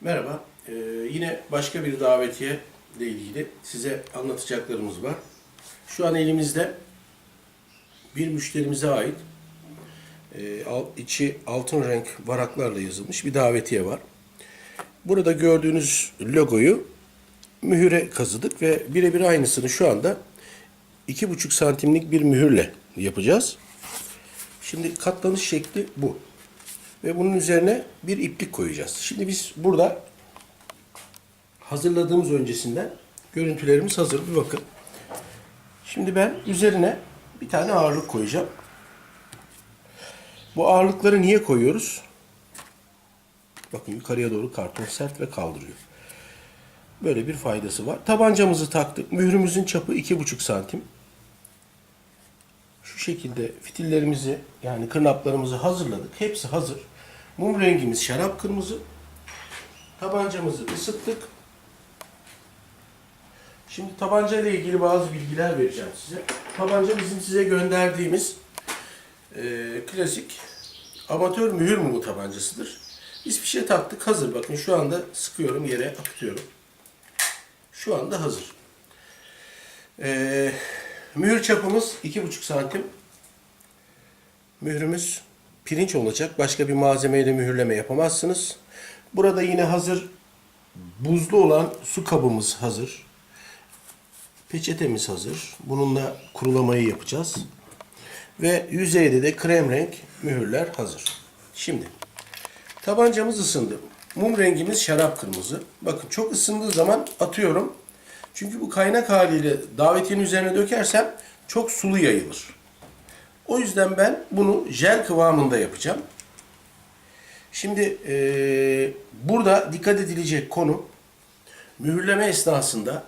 Merhaba. Ee, yine başka bir davetiye ile ilgili size anlatacaklarımız var. Şu an elimizde bir müşterimize ait e, içi altın renk varaklarla yazılmış bir davetiye var. Burada gördüğünüz logoyu mühüre kazıdık ve birebir aynısını şu anda 2,5 santimlik bir mühürle yapacağız. Şimdi katlanış şekli bu. Ve bunun üzerine bir iplik koyacağız. Şimdi biz burada hazırladığımız öncesinden görüntülerimiz hazır. Bir bakın. Şimdi ben üzerine bir tane ağırlık koyacağım. Bu ağırlıkları niye koyuyoruz? Bakın yukarıya doğru karton sert ve kaldırıyor. Böyle bir faydası var. Tabancamızı taktık. Mührümüzün çapı 2,5 santim. Şu şekilde fitillerimizi yani kırnaplarımızı hazırladık. Hepsi hazır. Mum rengimiz şarap kırmızı. Tabancamızı ısıttık. Şimdi tabanca ile ilgili bazı bilgiler vereceğim size. Tabanca bizim size gönderdiğimiz e, klasik amatör mühür mumu tabancasıdır. Biz bir şey taktık hazır. Bakın şu anda sıkıyorum yere akıtıyorum. Şu anda hazır. E, mühür çapımız 2,5 santim. Mührümüz pirinç olacak. Başka bir malzemeyle mühürleme yapamazsınız. Burada yine hazır buzlu olan su kabımız hazır. Peçetemiz hazır. Bununla kurulamayı yapacağız. Ve yüzeyde de krem renk mühürler hazır. Şimdi tabancamız ısındı. Mum rengimiz şarap kırmızı. Bakın çok ısındığı zaman atıyorum. Çünkü bu kaynak haliyle davetiyenin üzerine dökersem çok sulu yayılır. O yüzden ben bunu jel kıvamında yapacağım. Şimdi eee, burada dikkat edilecek konu mühürleme esnasında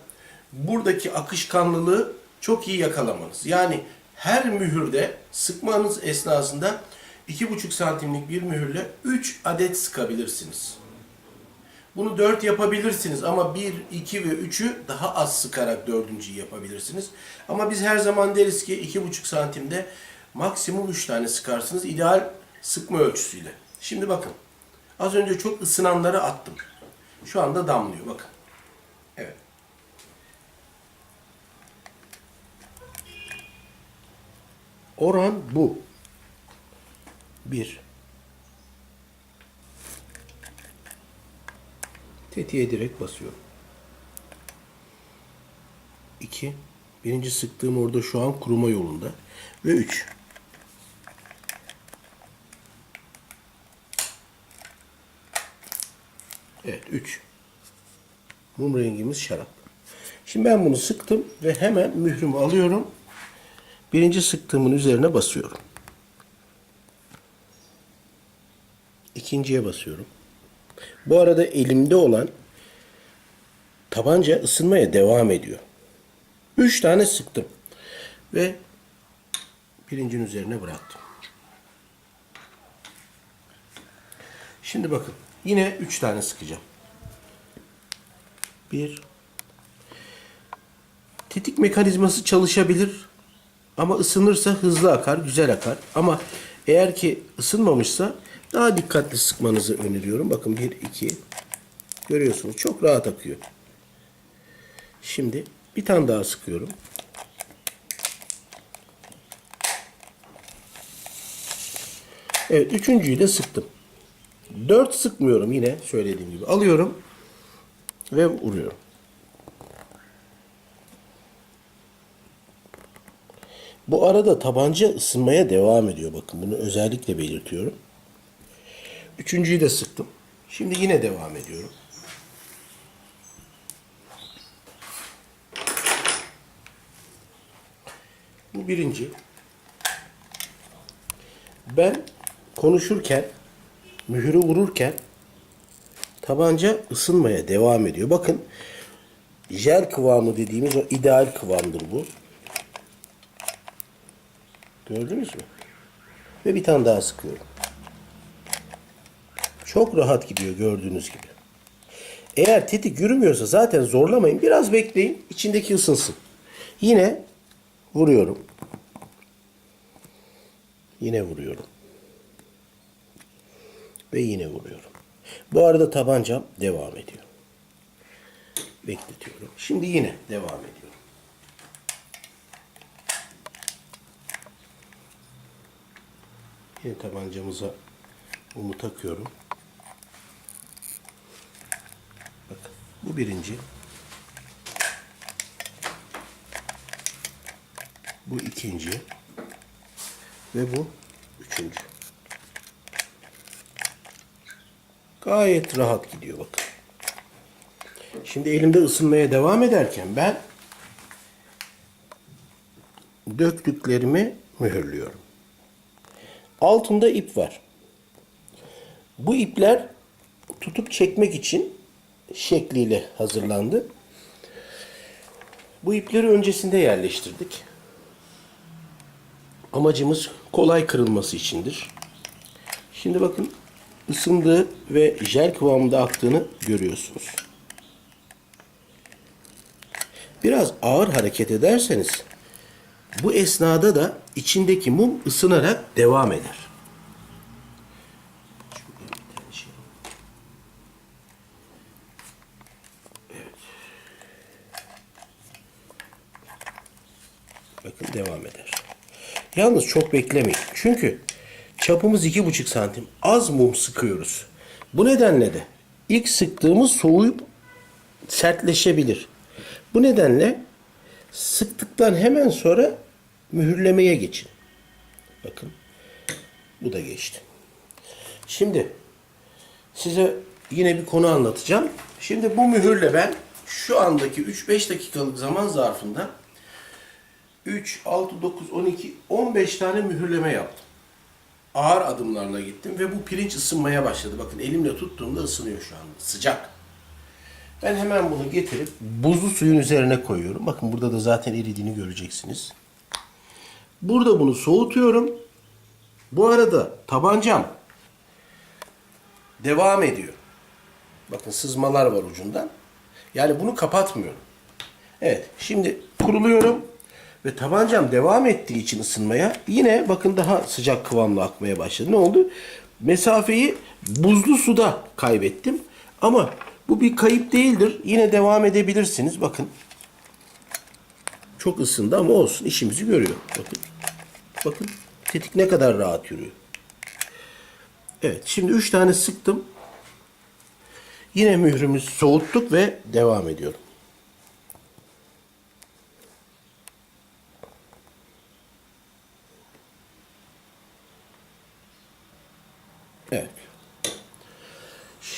buradaki akışkanlılığı çok iyi yakalamanız. Yani her mühürde sıkmanız esnasında 2,5 santimlik bir mühürle 3 adet sıkabilirsiniz. Bunu 4 yapabilirsiniz ama 1, 2 ve 3'ü daha az sıkarak dördüncüyü yapabilirsiniz. Ama biz her zaman deriz ki 2,5 santimde maksimum 3 tane sıkarsınız ideal sıkma ölçüsüyle. Şimdi bakın az önce çok ısınanları attım. Şu anda damlıyor bakın. Evet. Oran bu. Bir. Tetiğe direkt basıyorum. İki. Birinci sıktığım orada şu an kuruma yolunda. Ve üç. Evet üç. Mum rengimiz şarap. Şimdi ben bunu sıktım ve hemen mührümü alıyorum. Birinci sıktığımın üzerine basıyorum. İkinciye basıyorum. Bu arada elimde olan tabanca ısınmaya devam ediyor. Üç tane sıktım. Ve pirincin üzerine bıraktım. Şimdi bakın. Yine üç tane sıkacağım. Bir. Tetik mekanizması çalışabilir. Ama ısınırsa hızlı akar, güzel akar. Ama eğer ki ısınmamışsa daha dikkatli sıkmanızı öneriyorum. Bakın bir, iki. Görüyorsunuz çok rahat akıyor. Şimdi bir tane daha sıkıyorum. Evet üçüncüyü de sıktım. Dört sıkmıyorum yine söylediğim gibi. Alıyorum ve vuruyorum. Bu arada tabanca ısınmaya devam ediyor. Bakın bunu özellikle belirtiyorum. Üçüncüyü de sıktım. Şimdi yine devam ediyorum. Bu birinci. Ben konuşurken, mühürü vururken tabanca ısınmaya devam ediyor. Bakın jel kıvamı dediğimiz o ideal kıvamdır bu. Gördünüz mü? Ve bir tane daha sıkıyorum. Çok rahat gidiyor gördüğünüz gibi. Eğer tetik yürümüyorsa zaten zorlamayın. Biraz bekleyin. içindeki ısınsın. Yine vuruyorum. Yine vuruyorum. Ve yine vuruyorum. Bu arada tabancam devam ediyor. Bekletiyorum. Şimdi yine devam ediyorum. Yine tabancamıza mumu takıyorum. Bakın bu birinci. Bu ikinci. Ve bu üçüncü. Gayet rahat gidiyor bakın. Şimdi elimde ısınmaya devam ederken ben döktüklerimi mühürlüyorum. Altında ip var. Bu ipler tutup çekmek için şekliyle hazırlandı. Bu ipleri öncesinde yerleştirdik. Amacımız kolay kırılması içindir. Şimdi bakın ısındığı ve jel kıvamında aktığını görüyorsunuz. Biraz ağır hareket ederseniz bu esnada da içindeki mum ısınarak devam eder. Bakın devam eder. Yalnız çok beklemeyin. Çünkü çapımız iki buçuk santim. Az mum sıkıyoruz. Bu nedenle de ilk sıktığımız soğuyup sertleşebilir. Bu nedenle sıktıktan hemen sonra mühürlemeye geçin. Bakın. Bu da geçti. Şimdi size yine bir konu anlatacağım. Şimdi bu mühürle ben şu andaki 3-5 dakikalık zaman zarfında 3, 6, 9, 12, 15 tane mühürleme yaptım. Ağır adımlarla gittim ve bu pirinç ısınmaya başladı. Bakın elimle tuttuğumda ısınıyor şu anda. Sıcak. Ben hemen bunu getirip buzlu suyun üzerine koyuyorum. Bakın burada da zaten eridiğini göreceksiniz. Burada bunu soğutuyorum. Bu arada tabancam devam ediyor. Bakın sızmalar var ucundan. Yani bunu kapatmıyorum. Evet şimdi kuruluyorum ve tabancam devam ettiği için ısınmaya yine bakın daha sıcak kıvamla akmaya başladı. Ne oldu? Mesafeyi buzlu suda kaybettim. Ama bu bir kayıp değildir. Yine devam edebilirsiniz. Bakın. Çok ısındı ama olsun. işimizi görüyor. Bakın. Bakın. Tetik ne kadar rahat yürüyor. Evet. Şimdi 3 tane sıktım. Yine mührümüzü soğuttuk ve devam ediyorum. Evet.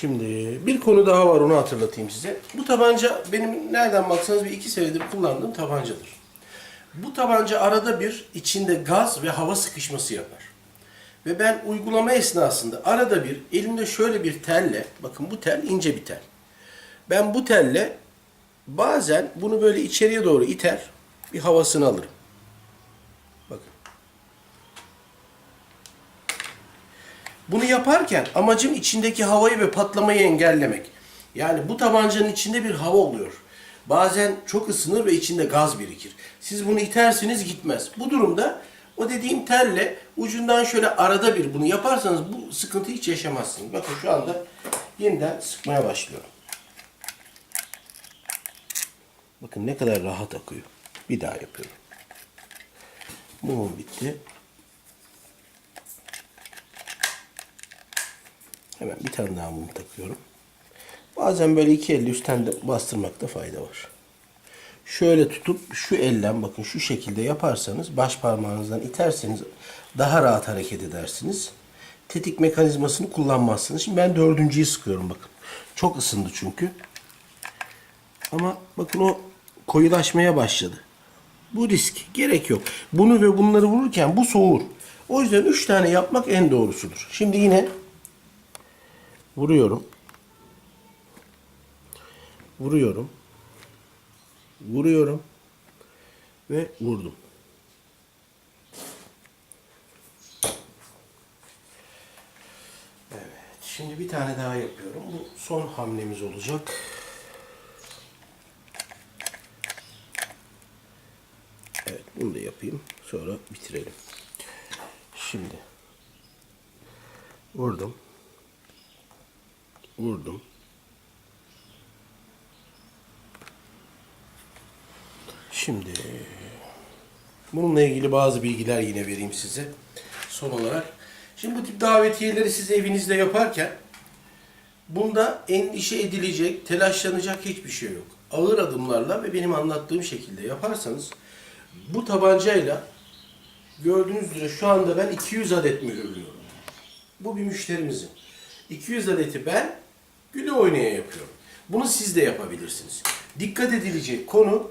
Şimdi bir konu daha var onu hatırlatayım size. Bu tabanca benim nereden baksanız bir iki senedir kullandığım tabancadır. Bu tabanca arada bir içinde gaz ve hava sıkışması yapar. Ve ben uygulama esnasında arada bir elimde şöyle bir telle, bakın bu tel ince bir tel. Ben bu telle bazen bunu böyle içeriye doğru iter, bir havasını alırım. Bunu yaparken amacım içindeki havayı ve patlamayı engellemek. Yani bu tabancanın içinde bir hava oluyor. Bazen çok ısınır ve içinde gaz birikir. Siz bunu itersiniz gitmez. Bu durumda o dediğim telle ucundan şöyle arada bir bunu yaparsanız bu sıkıntı hiç yaşamazsınız. Bakın şu anda yeniden sıkmaya başlıyorum. Bakın ne kadar rahat akıyor. Bir daha yapıyorum. Mumum bitti. Hemen bir tane daha mum takıyorum. Bazen böyle iki elle üstten de bastırmakta fayda var. Şöyle tutup şu ellen bakın şu şekilde yaparsanız baş parmağınızdan iterseniz daha rahat hareket edersiniz. Tetik mekanizmasını kullanmazsınız. Şimdi ben dördüncüyü sıkıyorum bakın. Çok ısındı çünkü. Ama bakın o koyulaşmaya başladı. Bu risk. Gerek yok. Bunu ve bunları vururken bu soğur. O yüzden üç tane yapmak en doğrusudur. Şimdi yine vuruyorum. Vuruyorum. Vuruyorum. Ve vurdum. Evet. Şimdi bir tane daha yapıyorum. Bu son hamlemiz olacak. Evet. Bunu da yapayım. Sonra bitirelim. Şimdi vurdum. Vurdum. Şimdi bununla ilgili bazı bilgiler yine vereyim size son olarak. Şimdi bu tip davetiyeleri siz evinizde yaparken bunda endişe edilecek, telaşlanacak hiçbir şey yok. Ağır adımlarla ve benim anlattığım şekilde yaparsanız bu tabancayla gördüğünüz üzere şu anda ben 200 adet mühürlüyorum. Bu bir müşterimizin. 200 adeti ben güle oynaya yapıyorum. Bunu siz de yapabilirsiniz. Dikkat edilecek konu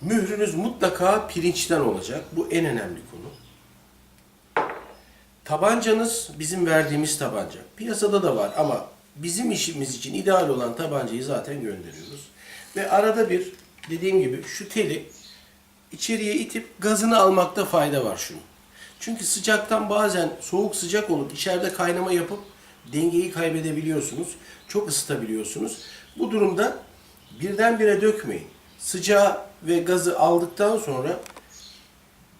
mührünüz mutlaka pirinçten olacak. Bu en önemli konu. Tabancanız bizim verdiğimiz tabanca. Piyasada da var ama bizim işimiz için ideal olan tabancayı zaten gönderiyoruz. Ve arada bir dediğim gibi şu teli içeriye itip gazını almakta fayda var şunun. Çünkü sıcaktan bazen soğuk sıcak olup içeride kaynama yapıp dengeyi kaybedebiliyorsunuz. Çok ısıtabiliyorsunuz. Bu durumda birdenbire dökmeyin. Sıcağı ve gazı aldıktan sonra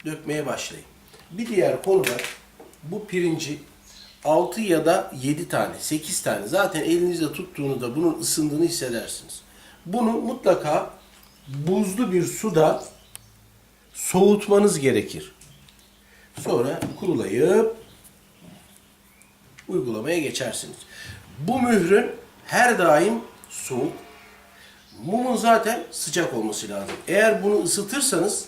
dökmeye başlayın. Bir diğer konu da bu pirinci 6 ya da 7 tane, 8 tane zaten elinizde tuttuğunuzda bunun ısındığını hissedersiniz. Bunu mutlaka buzlu bir suda soğutmanız gerekir. Sonra kurulayıp uygulamaya geçersiniz. Bu mührün her daim soğuk, mumun zaten sıcak olması lazım. Eğer bunu ısıtırsanız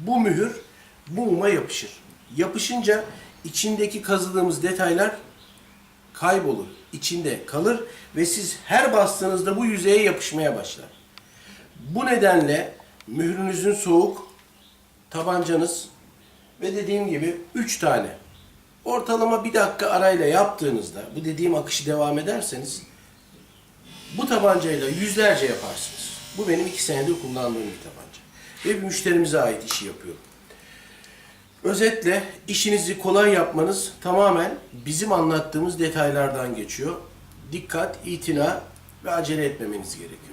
bu mühür bu muma yapışır. Yapışınca içindeki kazıdığımız detaylar kaybolur, içinde kalır ve siz her bastığınızda bu yüzeye yapışmaya başlar. Bu nedenle mührünüzün soğuk, tabancanız ve dediğim gibi 3 tane ortalama bir dakika arayla yaptığınızda bu dediğim akışı devam ederseniz bu tabancayla yüzlerce yaparsınız. Bu benim iki senedir kullandığım bir tabanca. Ve bir müşterimize ait işi yapıyorum. Özetle işinizi kolay yapmanız tamamen bizim anlattığımız detaylardan geçiyor. Dikkat, itina ve acele etmemeniz gerekiyor.